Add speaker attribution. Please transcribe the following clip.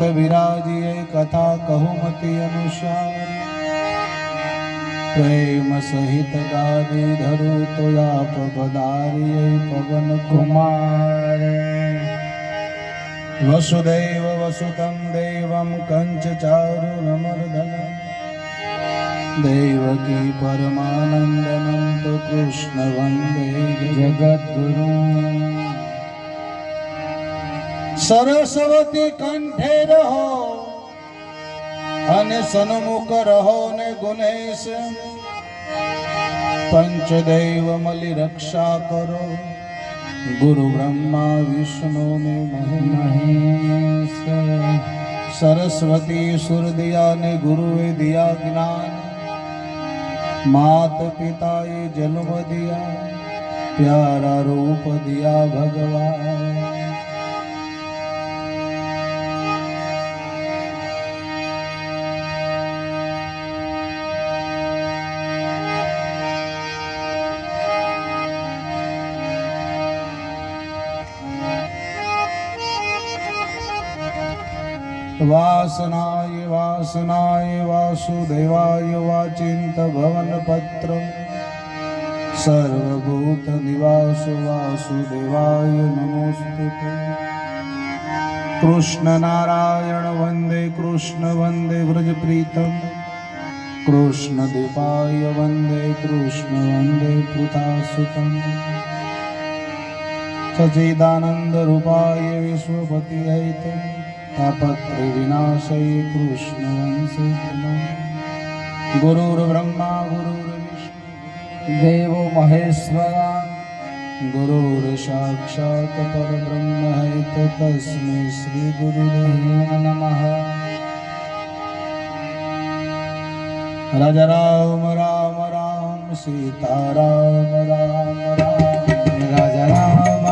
Speaker 1: મત વિરાજીએ કથા કહુમતી અનુસાર, પ્રેમ સહિત ગાદી ધરું તો આપ પધારીએ પવન કુમાર. વસુદેવ વસુતમ દેવમ કંચ ચારુરમર્દન દેવકી પરમાનંદનમ તો કૃષ્ણ વંદે જગદ્ગુરુ. સરસ્વતી કંઠે રહો અને સન્મુખ રહો ને ગુનેશ પંચદૈવ મલી રક્ષા કરો. ગુરુ બ્રહ્મા, વિષ્ણુ ને મહેશ. સરસ્વતી સુરદિયા ને ગુરુએ દિયા જ્ઞાન. માત પિતાએ જન્મ દિયા. પ્યારા રૂપ દિયા ભગવાન. વાસનાય વાસનાય વાસુદેવાય વાચિંત ભવન પત્ર સર્વભૂત નિવાસ વાસુદેવાય નમોસ્તુ કૃષ્ણ નારાયણ વંદે કૃષ્ણ વંદે વ્રજ પ્રીતમ કૃષ્ણ દીપાય વંદે કૃષ્ણ વંદે પૃથાસુતમ સચિદાનંદ રૂપાય વિશ્વપતિ હૈતમ तापत्रयविनाशये कृष्णवंशे गुरुर्ब्रह्मा गुरुर्विष्णु देवो
Speaker 2: महेश्वरा गुरुर्साक्षात्
Speaker 1: परब्रह्म तस्मै श्रीगुरुदेव नमः राजा राम राम
Speaker 2: राम
Speaker 1: सीताराम राम राम राजा राम